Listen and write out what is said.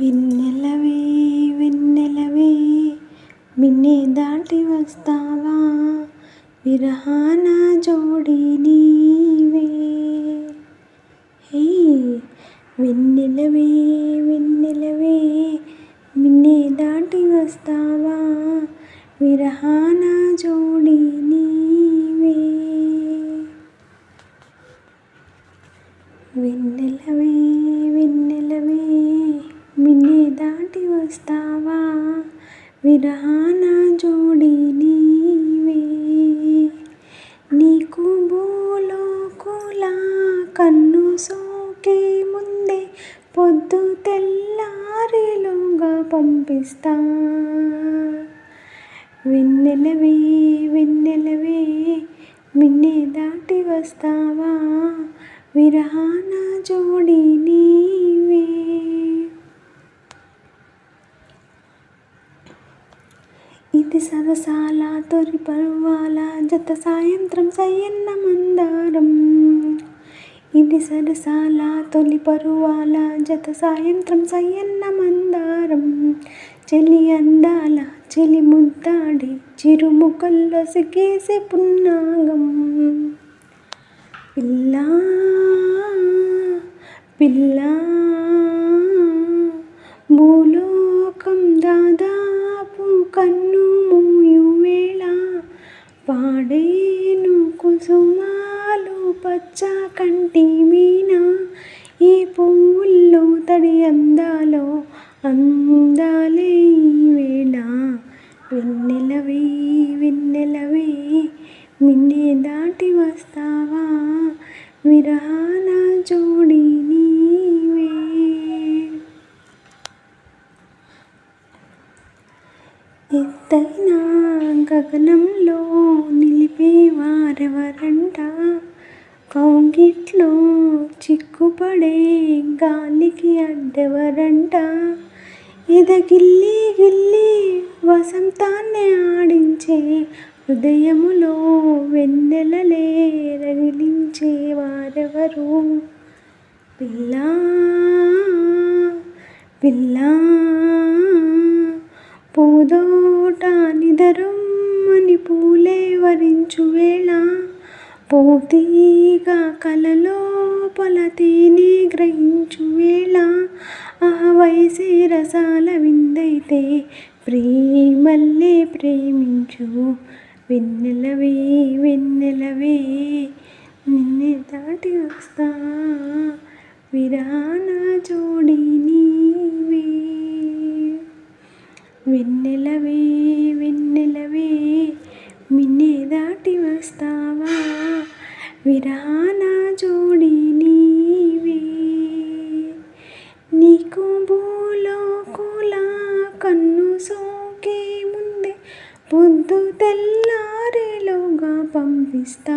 వెన్నెలవే వెన్నెలవే మిన్నే దాటి వస్తావా? విరహాన జోడి నీవే. హే వెన్నెలవే వెన్నెలవే మిన్నే దాటి వస్తావా? విరహాన జోడి నీవే. వెన్నెలవే దాటి వస్తావా? విరహాన జోడి నీవే. నీకు భూలోకుల కన్ను సోకే ముందే పొద్దు తెల్లారిలోగా పంపిస్తా. వెన్నెలవే వెన్నెలవే మిన్నే దాటి వస్తావా? విరహాన జోడి నీ ఇది సరసాల తొరి పరువాల జత సాయంత్రం సయ్యన్న మందారం. ఇది సరసాల తొలి పరువాల జత సాయంత్రం సయ్యన్న మందారం. చెలి అందాల చెలి ముద్దాడి చిరుముఖల్లో సిగేసే పున్నాగం. పిల్లా పిల్లా. పాడేను కుసుమాలు పచ్చ కంటి మీన. ఈ పువ్వుల్లో తడి అందాలో అందాలే వేళ. వెన్నెలవే వెన్నెలవే మిన్నే దాటి వస్తావా? విరహాన జోడి నీవే. ఎత్తైనా గగనంలో నిలిపేవారెవరంట కౌగిట్లో చిక్కుపడే గాలికి అడ్డెవరంట? ఎదగిల్లి గిల్లి వసంతాన్ని ఆడించే హృదయములో వెన్నెలలే రగిలించే వారెవరు? పిల్లా పిల్లా పూదో నిదరమ్మని పూలే వరించు వేళ. పోతీగా కలలో పలతేనే గ్రహించు వేళ. ఆ వయసే రసాల విందైతే ప్రేమల్లే ప్రేమించు. వెన్నెలవే వెన్నెలవే నిన్నే దాటి వస్తా. విరాణ జోడి నీవే. వెన్నెలవే దాటి వస్తావా? విరాన జోడి నీవే. నీకు భూలోకుల కన్ను సోకే ముందే పొద్దు తెల్లారేలోగా పంపిస్తా.